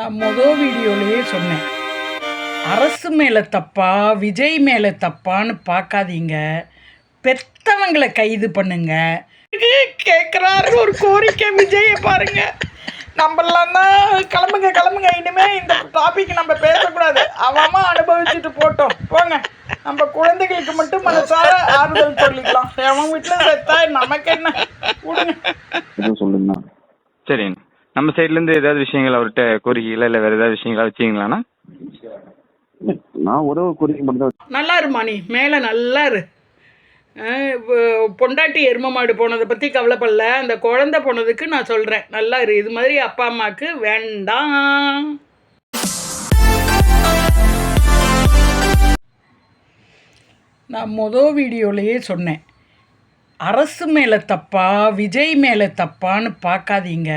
நான் மொதல் வீடியோலயே சொன்னேன். அரசு மேலே தப்பா விஜய் மேலே தப்பான்னு பார்க்காதீங்க. பெத்தவங்களை கைது பண்ணுங்க. கேட்குறாரு ஒரு கோரிக்கை விஜயை பாருங்க. நம்மளாம் தான் கிளம்புங்க கிளம்புங்க. இனிமே இந்த டாபிக் நம்ம பேசக்கூடாது. அவமா அனுபவிச்சுட்டு போட்டோம். போங்க. நம்ம குழந்தைகளுக்கு மட்டும் மனசார ஆறுதல் சொல்லிக்கலாம். அவன் வீட்டில் செத்தா நமக்கு என்ன? விடுங்க. சொல்லுங்கண்ணா சரிங்க. நம்ம சைட்லேருந்து ஏதாவது விஷயங்கள் அவர்கிட்ட கோரிக்கைகள் இல்லை வேறு ஏதாவது விஷயங்களா வச்சிங்களாண்ணா? நான் ஒரே ஒரு கோரிக்கை மட்டும் நல்லா இருமா நீ? மேலே நல்லா இரு. பொண்டாட்டி எரும மாடு போனதை பற்றி கவலைப்படல. அந்த குழந்தை போனதுக்கு நான் சொல்கிறேன் நல்லா இரு. இது மாதிரி அப்பா அம்மாவுக்கு வேண்டாம். நான் மொதல் வீடியோலயே சொன்னேன். அரசு மேலே தப்பா விஜய் மேலே தப்பான்னு பார்க்காதீங்க.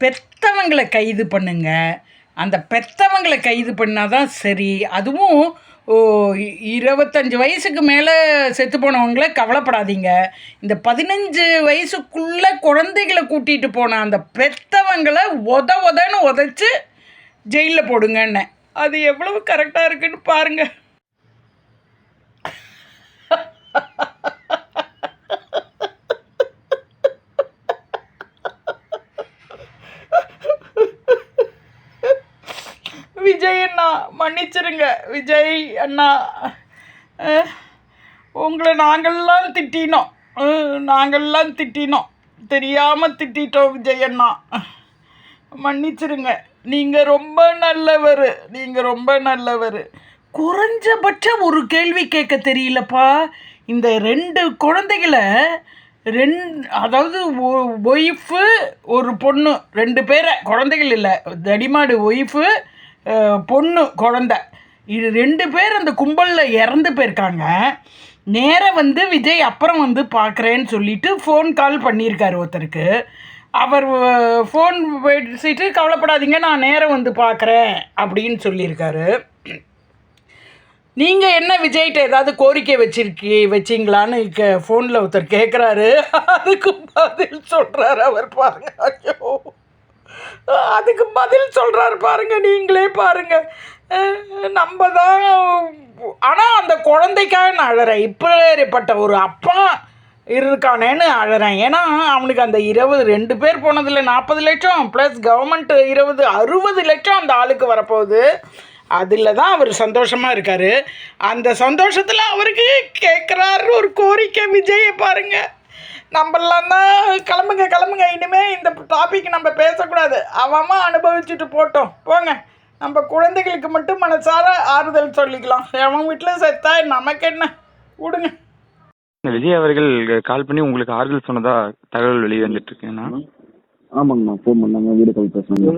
பெத்தவங்களை கைது பண்ணுங்க. அந்த பெத்தவங்களை கைது பண்ணால் தான் சரி. அதுவும் ஓ, வயசுக்கு மேலே செத்து போனவங்கள கவலைப்படாதீங்க. இந்த பதினஞ்சு வயசுக்குள்ளே குழந்தைகளை கூட்டிகிட்டு போன அந்த பெத்தவங்களை உத உதன்னு உதைச்சி ஜெயிலில் போடுங்கன்னு அது எவ்வளவு கரெக்டாக இருக்குன்னு பாருங்கள் அண்ணா மன்னிச்சிருங்க. விஜய் அண்ணா உங்களை நாங்கள்லாம் திட்டினோம். நாங்கள்லாம் திட்டினோம். தெரியாமல் திட்டிட்டோம் விஜய் அண்ணா. மன்னிச்சிருங்க. நீங்கள் ரொம்ப நல்லவர். நீங்கள் ரொம்ப நல்லவர். குறைஞ்சபட்சம் ஒரு கேள்வி கேட்க தெரியலப்பா. இந்த ரெண்டு குழந்தைகளை ரெண் அதாவது ஒய்ஃபு ஒரு பொண்ணு. ரெண்டு பேரை. குழந்தைகள் இல்லை. தடிமாடு ஒய்ஃபு பொண்ணு குழந்த. இது ரெண்டு பேர் அந்த கும்பலில் இறந்து போயிருக்காங்க. நேராக வந்து விஜய் அப்புறம் வந்து பார்க்குறேன்னு சொல்லிட்டு ஃபோன் கால் பண்ணியிருக்காரு ஒருத்தருக்கு. அவர் ஃபோன் பேசிட்டு கவலைப்படாதீங்க நான் நேரம் வந்து பார்க்குறேன் அப்படின்னு சொல்லியிருக்காரு. நீங்கள் என்ன விஜய்கிட்ட ஏதாவது கோரிக்கை வச்சிருக்கி வச்சிங்களான்னு க ஃபோனில் ஒருத்தர் கேட்குறாரு அதுக்கு பதில் சொல்கிறாரு அவர் பாருங்க. ஐயோ. அதுக்கு பதில் சொல்கிறாரு பாருங்க நீங்களே பாருங்க. நம்ம தான் ஆனால் அந்த குழந்தைக்காக நான் அழறேன். இப்பேற்பட்ட ஒரு அப்பா இருக்கானேன்னு அழறேன். ஏன்னா அவனுக்கு அந்த இருபது ரெண்டு பேர் போனதில் நாற்பது லட்சம் ப்ளஸ் கவர்மெண்ட் இருபது அறுபது லட்சம் அந்த ஆளுக்கு வரப்போகுது. அதில் தான் அவர் சந்தோஷமாக இருக்கார். அந்த சந்தோஷத்தில் அவருக்கு கேட்குறாரு ஒரு கோரிக்கை விஜயை பாருங்கள் நம்மளாம் தான் கிளம்புங்க கிளம்புங்க. இனிமே இந்த டாபிக் நம்ம பேசக்கூடாது. அவமா அனுபவிச்சுட்டு போட்டோம். போங்க. நம்ம குழந்தைகளுக்கு மட்டும் மனசார ஆறுதல் சொல்லிக்கலாம். அவன் வீட்டில் செத்தா நமக்கு என்ன? விடுங்க. இந்த விஜய் அவர்கள் கால் பண்ணி உங்களுக்கு ஆறுதல் சொன்னதா தகவல் வெளியே வந்துட்டு இருக்கேண்ணா ஆமாங்கண்ணா ஃபோன் பண்ணாங்க வீடியோ கால் பேசுனாங்க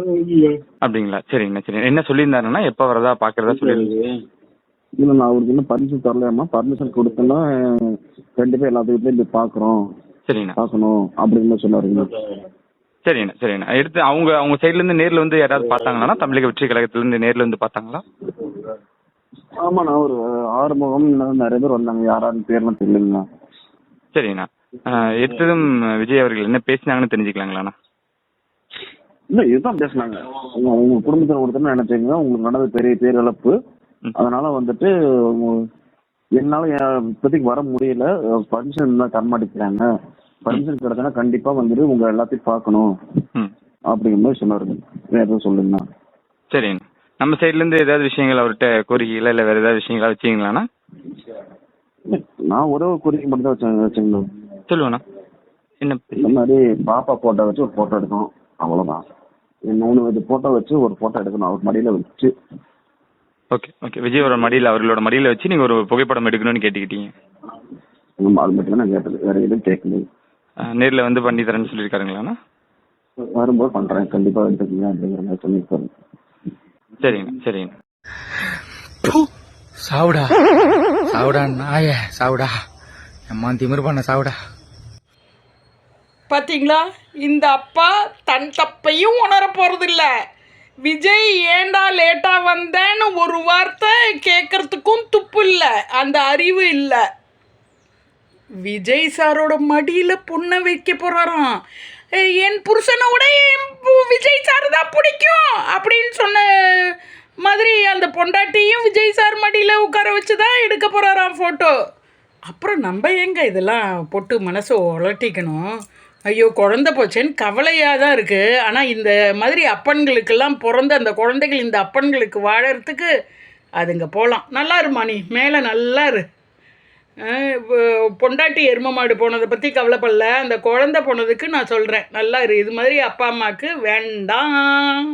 அப்படிங்களா? சரிங்கண்ணா சரி என்ன சொல்லியிருந்தாருன்னா எப்போ வரதா பார்க்குறதா சொல்லியிருந்தீங்க இல்லை நான் அவருக்கு இன்னும் பர்மிஷன் தரலையாம்மா. பர்மிஷன் கொடுத்தேன்னா கண்டிப்பாக எல்லாத்து வீட்லையும் போய் பார்க்குறோம் சரிங்கண்ணா. பார்க்கணும் அப்படின்னு சொன்னாருங்கண்ணா சரிங்கண்ணா சரிங்கண்ணா. எடுத்து அவங்க அவங்க சைட்லேருந்து நேரில் வந்து யாராவது பார்த்தாங்களாண்ணா? தமிழக வெற்றி கழகத்துலேருந்து நேரில் வந்து பார்த்தாங்களா? ஆமாண்ணா ஒரு ஆறுமுகம் நிறைய பேர் வந்தாங்க. யாராருன்னு பேர்லாம் தெரியலங்கண்ணா. சரிங்கண்ணா. எடுத்ததும் விஜய் அவர்கள் என்ன பேசினாங்கன்னு தெரிஞ்சுக்கலாங்களாண்ணா? இல்லை இதுதான் பேசுனாங்க. உங்க உங்க குடும்பத்தில் ஒருத்தர் நினைச்சீங்க உங்களுக்கு நடந்த பெரிய பேரிழப்பு. அதனால வந்துட்டு என்னால என் இப்போதைக்கு வர முடியல. பர்மிஷன் தான் தரமாட்டேங்கிறாங்க பர்மிஷன் கிடைச்சனா கண்டிப்பா வந்துட்டு உங்க எல்லாத்தையும் பார்க்கணும். அப்படிங்கிற மாதிரி சொன்னாருங்க வேற எதுவும் சொல்லுங்கண்ணா சரிங்க. நம்ம சைட்லேருந்து ஏதாவது விஷயங்கள் அவர்கிட்ட கோரிக்கைகள் இல்லை வேறு ஏதாவது விஷயங்களா வச்சிங்களாண்ணா? நான் ஒரே ஒரு கோரிக்கை மட்டும் தான் வச்சேன் வச்சுங்கண்ணா சொல்லுவேண்ணா என்ன இந்த மாதிரி பாப்பா போட்டோ வச்சு ஒரு போட்டோ எடுக்கணும். அவ்வளவுதான். மூணு இது போட்டோ வச்சு ஒரு போட்டோ எடுக்கணும். அவர் மடியில வச்சு ஓகே ஓகே விஜய் அவரோட மடியில் அவர்களோட மடியில் வச்சு நீங்கள் ஒரு புகைப்படம் எடுக்கணும்னு கேட்டுக்கிட்டீங்க. நம்ம அது மட்டும் தான் நான் கேட்டது. வேற எதுவும் கேட்கல. நேரில் வந்து பண்ணி தரேன்னு சொல்லியிருக்காருங்களாண்ணா? வரும்போது பண்றேன். கண்டிப்பா எடுத்துக்கங்க அப்படிங்கிற மாதிரி சொல்லியிருக்காரு. சரிங்கண்ணா சரிங்கண்ணா சாவுடா. சாவுடா நாய சாவுடா. எம்மா திமிரு பண்ண சாவுடா. பார்த்தீங்களா இந்த அப்பா தன் தப்பையும் உணர போகிறதில்ல விஜய் ஏண்டா லேட்டாக வந்தேன்னு ஒரு வார்த்தை கேட்கறதுக்கும் துப்பு இல்லை அந்த அறிவு இல்லை. விஜய் சாரோட மடியில் பொண்ணை வைக்க போகிறாராம் என் புருஷனோட என் பு- விஜய் சார் தான் பிடிக்கும் அப்படின்னு சொன்ன மாதிரி அந்த பொண்டாட்டியும் விஜய் சார் மடியில் உட்கார வச்சு தான் எடுக்க போகிறாராம் ஃபோட்டோ அப்புறம் நம்ம எங்க இதெல்லாம் போட்டு மனசை உலட்டிக்கணும்? ஐயோ குழந்த போச்சேன்னு கவலையாக தான் இருக்குது ஆனால் இந்த மாதிரி அப்பன்களுக்கெல்லாம் பிறந்த அந்த குழந்தைகள் இந்த அப்பன்களுக்கு வாழறதுக்கு அதுங்க போகலாம் நல்லா இருமா நீ மேலே நல்லா இரு. பொண்டாட்டி எரும மாடு போனதை பற்றி கவலைப்படல. அந்த குழந்த போனதுக்கு நான் சொல்கிறேன் நல்லா இரு. இது மாதிரி அப்பா அம்மாவுக்கு வேண்டாம்.